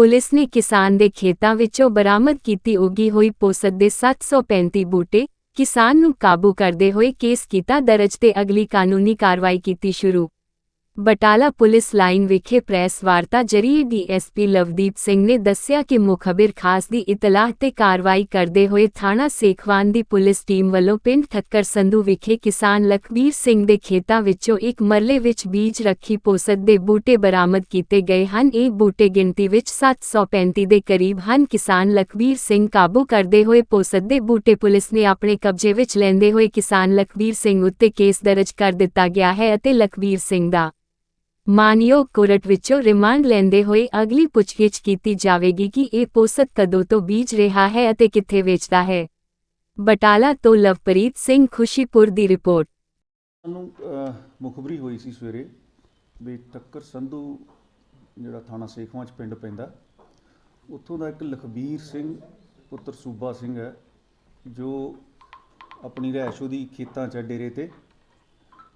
Police ਨੇ ਕਿਸਾਨ ਦੇ ਖੇਤਾਂ ਵਿੱਚੋਂ ਬਰਾਮਦ ਕੀਤੀ ਉਗੀ ਹੋਈ ਪੋਸਤ ਦੇ 735 ਬੂਟੇ ਕਿਸਾਨ ਨੂੰ ਕਾਬੂ ਕਰਦੇ ਹੋਏ ਕੇਸ ਕੀਤਾ ਦਰਜ ਤੇ ਅਗਲੀ ਕਾਨੂੰਨੀ ਕਾਰਵਾਈ ਕੀਤੀ ਸ਼ੁਰੂ। ਬਟਾਲਾ ਪੁਲਿਸ ਲਾਈਨ ਵਿਖੇ ਪ੍ਰੈਸ ਵਾਰਤਾ ਜਰੀਏ ਡੀਐਸਪੀ ਲਵਦੀਪ ਸਿੰਘ ਨੇ ਦੱਸਿਆ ਕਿ ਮੁਖਬਿਰ ਖਾਸ ਦੀ ਇਤਲਾਹ ਤੇ ਕਾਰਵਾਈ ਕਰਦੇ ਹੋਏ ਥਾਣਾ ਸੇਖਵਾਨ ਦੀ ਪੁਲਿਸ ਟੀਮ ਵੱਲੋਂ ਪਿੰਡ ਠੱਕਰ ਸੰਧੂ ਵਿਖੇ ਕਿਸਾਨ ਲਖਬੀਰ ਸਿੰਘ ਦੇ ਖੇਤਾਂ ਵਿੱਚੋਂ ਇੱਕ ਮਰਲੇ ਵਿੱਚ ਬੀਜ ਰੱਖੀ ਪੋਸਤ ਦੇ ਬੂਟੇ ਬਰਾਮਦ ਕੀਤੇ ਗਏ ਹਨ। ਇਹ ਬੂਟੇ ਗਿਣਤੀ ਵਿੱਚ 735 ਦੇ ਕਰੀਬ ਹਨ। ਕਿਸਾਨ ਲਖਬੀਰ ਸਿੰਘ ਕਾਬੂ ਕਰਦੇ ਹੋਏ ਪੋਸਤ ਦੇ ਬੂਟੇ ਪੁਲਿਸ ਨੇ ਆਪਣੇ ਕਬਜ਼ੇ ਵਿੱਚ ਲੈਂਦੇ ਹੋਏ ਕਿਸਾਨ ਲਖਬੀਰ ਸਿੰਘ ਉੱਤੇ ਕੇਸ ਦਰਜ ਕਰ ਦਿੱਤਾ ਗਿਆ ਹੈ ਅਤੇ ਲਖਬੀਰ ਸਿੰਘ ਦਾ ਮਾਨਯੋਗ ਕੋਰਟ ਵਿੱਚੋਂ ਰਿਮਾਂਡ ਲੈਂਦੇ ਹੋਏ ਅਗਲੀ ਪੁੱਛਗਿੱਛ ਕੀਤੀ ਜਾਵੇਗੀ ਕਿ ਇਹ ਪੋਸਤ ਕਦੋਂ ਤੋਂ ਬੀਜ ਰਿਹਾ ਹੈ ਅਤੇ ਕਿੱਥੇ ਵੇਚਦਾ ਹੈ। ਬਟਾਲਾ ਤੋਂ ਲਵਪ੍ਰੀਤ ਸਿੰਘ ਖੁਸ਼ੀਪੁਰ ਦੀ ਰਿਪੋਰਟ। ਸਾਨੂੰ ਮੁਖਬਰੀ ਹੋਈ ਸੀ ਸਵੇਰੇ ਵੀ ਟੱਕਰ ਸੰਧੂ ਜਿਹੜਾ ਥਾਣਾ ਸੇਖਵਾਂ ਚ ਪਿੰਡ ਪੈਂਦਾ, ਉੱਥੋਂ ਦਾ ਇੱਕ ਲਖਬੀਰ ਸਿੰਘ ਪੁੱਤਰ ਸੂਬਾ ਸਿੰਘ ਹੈ, ਜੋ ਆਪਣੀ ਰਿਹਾਇਸ਼ ਉਹਦੀ ਖੇਤਾਂ ਚ ਡੇਰੇ ਤੇ।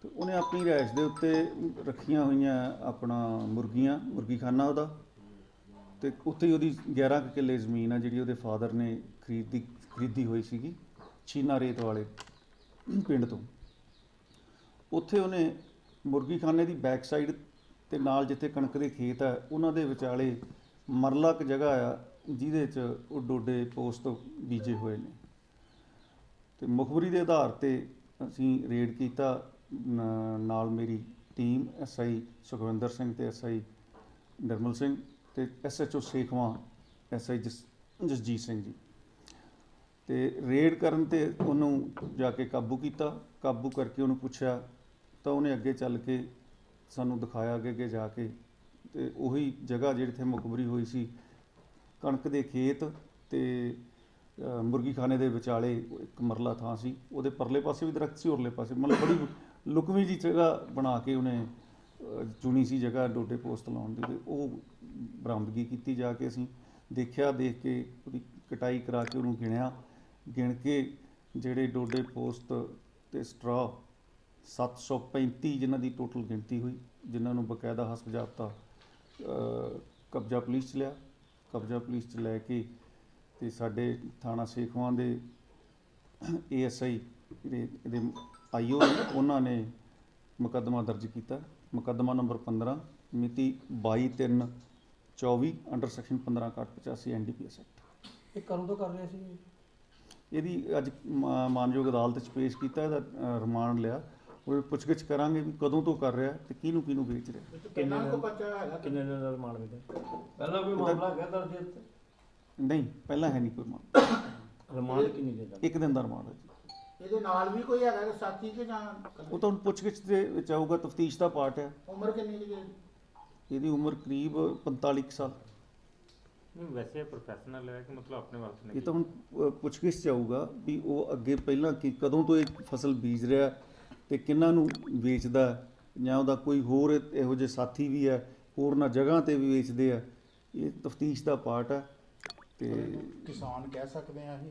ਤੇ ਉਹਨੇ ਆਪਣੀ ਰਿਹਾਇਸ਼ ਦੇ ਉੱਤੇ ਰੱਖੀਆਂ ਹੋਈਆਂ ਆਪਣਾ ਮੁਰਗੀਆਂ ਮੁਰਗੀਖਾਨਾ ਉਹਦਾ। ਤੇ ਉੱਥੇ ਹੀ ਉਹਦੀ 11 ਕੁ ਕਿੱਲੇ ਜ਼ਮੀਨ ਆ ਜਿਹੜੀ ਉਹਦੇ ਫਾਦਰ ਨੇ ਖਰੀਦੀ ਖਰੀਦੀ ਹੋਈ ਸੀਗੀ, ਚੀਨਾ ਰੇਤ ਵਾਲੇ ਪਿੰਡ ਤੋਂ। ਉੱਥੇ ਉਹਨੇ ਮੁਰਗੀਖਾਨੇ ਦੀ ਬੈਕ ਸਾਈਡ ਤੇ ਨਾਲ ਜਿੱਥੇ ਕਣਕ ਦੇ ਖੇਤ ਆ, ਉਹਨਾਂ ਦੇ ਵਿਚਾਲੇ ਮਰਲਾ ਇੱਕ ਜਗ੍ਹਾ ਆ, ਜਿਹਦੇ 'ਚ ਉਹ ਡੋਡੇ ਪੋਸਟ ਬੀਜੇ ਹੋਏ ਨੇ। ਤੇ ਮੁਖਬਰੀ ਦੇ ਆਧਾਰ ਤੇ ਅਸੀਂ ਰੇਡ ਕੀਤਾ ਨਾਲ ਮੇਰੀ ਟੀਮ ਐਸਆਈ ਸੁਖਵਿੰਦਰ ਸਿੰਘ ਤੇ ਐਸਆਈ ਨਿਰਮਲ ਸਿੰਘ ਤੇ ਐਸਐਚਓ ਸੇਖਵਾਂ ਐਸਆਈ ਜਸਜੀਤ ਸਿੰਘ ਜੀ। ਤੇ ਰੇਡ ਕਰਨ ਤੇ ਉਹਨੂੰ ਜਾ ਕੇ ਕਾਬੂ ਕੀਤਾ ਕਾਬੂ ਕਰਕੇ ਉਹਨੂੰ ਪੁੱਛਿਆ ਤਾਂ ਉਹਨੇ ਅੱਗੇ ਚੱਲ ਕੇ ਸਾਨੂੰ ਦਿਖਾਇਆ ਅੱਗੇ ਅੱਗੇ ਜਾ ਕੇ ਤੇ ਉਹੀ ਜਗ੍ਹਾ ਜਿਹੜੀ ਤੇ ਮੁਖਬਰੀ ਹੋਈ ਸੀ ਕਣਕ ਦੇ ਖੇਤ ਤੇ ਅ, ਮੁਰਗੀਖਾਨੇ ਦੇ ਵਿਚਾਲੇ ਇੱਕ ਮਰਲਾ ਥਾਂ ਸੀ ਉਹਦੇ ਪਰਲੇ ਪਾਸੇ ਵੀ ਦਰਖਤ ਸੀ ਉਰਲੇ ਪਾਸੇ ਮਤਲਬ ਬੜੀ ਲੁਕਵੀਂ ਜੀ ਜਗ੍ਹਾ ਬਣਾ ਕੇ ਉਹਨੇ ਚੁਣੀ ਸੀ ਜਗ੍ਹਾ ਡੋਡੇ ਪੋਸਟ ਲਾਉਣ ਦੀ ਤੇ ਉਹ ਬਰਾਮਦਗੀ ਕੀਤੀ ਜਾ ਕੇ ਅਸੀਂ ਦੇਖਿਆ, ਦੇਖ ਕੇ ਉਹਦੀ ਕਟਾਈ ਕਰਾ ਕੇ ਉਹਨੂੰ ਗਿਣਿਆ। ਗਿਣ ਕੇ ਜਿਹੜੇ ਡੋਡੇ ਪੋਸਟ ਤੇ ਸਟਰਾ 735 ਜਿਨ੍ਹਾਂ ਦੀ ਟੋਟਲ ਗਿਣਤੀ ਹੋਈ, ਜਿਨ੍ਹਾਂ ਨੂੰ ਬਕਾਇਦਾ ਹਸਪ ਕਬਜ਼ਾ ਪੁਲਿਸ ਚ ਲਿਆ। ਕਬਜ਼ਾ ਪੁਲਿਸ ਚ ਲੈ ਕੇ ਤੇ ਸਾਡੇ ਥਾਣਾ ਸੇਖਵਾਂ ਦੇ ਏਐਸਆਈ ਜਿਹੜੇ ਇਹਦੇ ਆਈਓ ਉਹਨਾਂ ਨੇ ਮੁਕੱਦਮਾ ਦਰਜ ਕੀਤਾ। ਮੁਕੱਦਮਾ ਨੰਬਰ 15 ਮਿਤੀ 22/3/24 ਅੰਡਰ ਸੈਕਸ਼ਨ 15/85 ਐਨਡੀਪੀਐਸ ਐਕਟ। ਇਹ ਕਦੋਂ ਤੋਂ ਕਰ ਰਿਹਾ ਸੀ? ਇਹਦੀ ਅੱਜ ਮਾਨਯੋਗ ਅਦਾਲਤ 'ਚ ਪੇਸ਼ ਕੀਤਾ ਇਹਦਾ ਰਿਮਾਂਡ ਲਿਆ। ਉਹ ਪੁੱਛਗਿੱਛ ਕਰਾਂਗੇ ਵੀ ਕਦੋਂ ਤੋਂ ਕਰ ਰਿਹਾ ਤੇ ਕਿਹਨੂੰ ਕਿਹਨੂੰ ਵੇਚ ਰਿਹਾ। ਕਿੰਨੇ ਕੋ ਬੱਚਾ ਹੈਗਾ ਕਿੰਨੇ ਦਿਨ ਦਾ ਰਿਮਾਂਡ ਮਿਲਿਆ? ਪਹਿਲਾਂ ਕੋਈ ਮਾਮਲਾ ਹੈਗਾ ਦਰਜ ਇੱਥੇ ਨਹੀਂ ਪਹਿਲਾਂ ਹੈ ਨਹੀਂ ਕੋਈ ਮਾਮਲਾ। ਰਿਮਾਂਡ ਕਿੰਨੀ ਦਿਨ ਦਾ? ਇੱਕ ਦਿਨ ਦਾ ਰਿਮਾਂਡ ਹੈ ਜੀ। ਇਹਦੇ ਨਾਲ ਵੀ ਕੋਈ ਹੈਗਾ ਕਿ ਸਾਥੀ ਕਿ ਜਾਂ ਉਹ ਤਾਂ ਪੁੱਛਗਿੱਛ ਦੇ ਵਿੱਚ ਆਊਗਾ ਤਫਤੀਸ਼ ਦਾ ਪਾਰਟ ਹੈ। ਉਮਰ ਕਿੰਨੀ ਕੁ ਜੀ? ਇਹਦੀ ਉਮਰ ਕਰੀਬ 45 ਕੁ ਸਾਲ। ਨਹੀਂ ਵੈਸੇ ਪ੍ਰੋਫੈਸ਼ਨਲ ਹੈ ਕਿ ਮਤਲਬ ਆਪਣੇ ਵਾਸਤੇ ਇਹ ਨਹੀਂ ਤਾਂ ਹੁਣ ਅ, ਪੁੱਛਗਿੱਛ ਚ ਆਊਗਾ ਵੀ ਉਹ ਅੱਗੇ ਪਹਿਲਾਂ ਕਿ ਕਦੋਂ ਤੋਂ ਇਹ ਫਸਲ ਬੀਜ ਰਿਹਾ ਤੇ ਕਿੰਨਾਂ ਨੂੰ ਵੇਚਦਾ ਹੈ, ਜਾਂ ਉਹਦਾ ਕੋਈ ਹੋਰ ਇਹ- ਇਹੋ ਜਿਹੇ ਸਾਥੀ ਵੀ ਹੈ ਹੋਰਨਾਂ ਜਗ੍ਹਾ ਤੇ ਵੀ ਵੇਚਦੇ ਆ। ਇਹ ਤਫਤੀਸ਼ ਦਾ ਪਾਰਟ ਹੈ ਤੇ ਕਿਸਾਨ ਕਹਿ ਸਕਦੇ ਆ ਅਸੀਂ।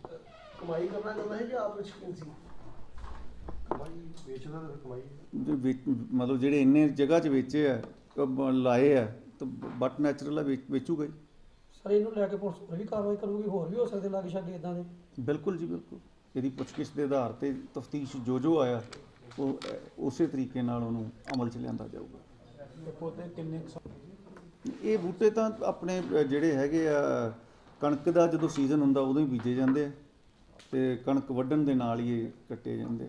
ਕਮਾਈ ਕਰਨਾ ਚਾਹੁੰਦਾ ਹੈ ਕਿ ਆਪ ਵਿੱਚ ਸ਼ੌਕੀਨ ਸੀ? ਕਮਾਈ ਵੇਚਦਾ ਤਾਂ ਕਮਾਈ ਵੇਚ- ਮਤਲਬ ਜਿਹੜੇ ਇੰਨੇ ਜਗ੍ਹਾ 'ਚ ਵੇਚੇ ਆ ਅਹ ਬ- ਲਾਏ ਆ ਤਾਂ ਬਟ ਨੈਚੁਰਲ ਆ ਵੇਚ- ਵੇਚੂਗਾ ਹੀ। ਸਰ ਇਹਨੂੰ ਲੈ ਕੇ ਪੁਲਿਸ ਹੋਰ ਵੀ ਕਾਰਵਾਈ ਕਰੂਗੀ ਹੋਰ ਵੀ ਹੋ ਸਕਦੇ ਲਾਗੇ ਛਾਗੇ ਇਦਾਂ ਦੇ। ਬਿਲਕੁਲ ਜੀ ਬਿਲਕੁਲ। ਇਹਦੀ ਪੁੱਛਗਿੱਛ ਦੇ ਆਧਾਰ ਤੇ ਤਫਤੀਸ਼ ਜੋ ਜੋ ਆਇਆ ਉਹ ਅਹ, ਉਸੇ ਤਰੀਕੇ ਨਾਲ ਉਹਨੂੰ ਅਮਲ 'ਚ ਲਿਆਂਦਾ ਜਾਊਗਾ। ਇਹ ਬੂਟੇ ਤਾਂ ਆਪਣੇ ਅਹ, ਜਿਹੜੇ ਹੈਗੇ ਆ ਕਣਕ ਦਾ ਜਦੋਂ ਸੀਜ਼ਨ ਹੁੰਦਾ ਉਦੋਂ ਹੀ ਬੀਜੇ ਜਾਂਦੇ ਆ। ਤੇ ਕਣਕ ਵੱਢਣ ਦੇ ਨਾਲ ਹੀ ਇਹ ਕੱਟੇ ਜਾਂਦੇ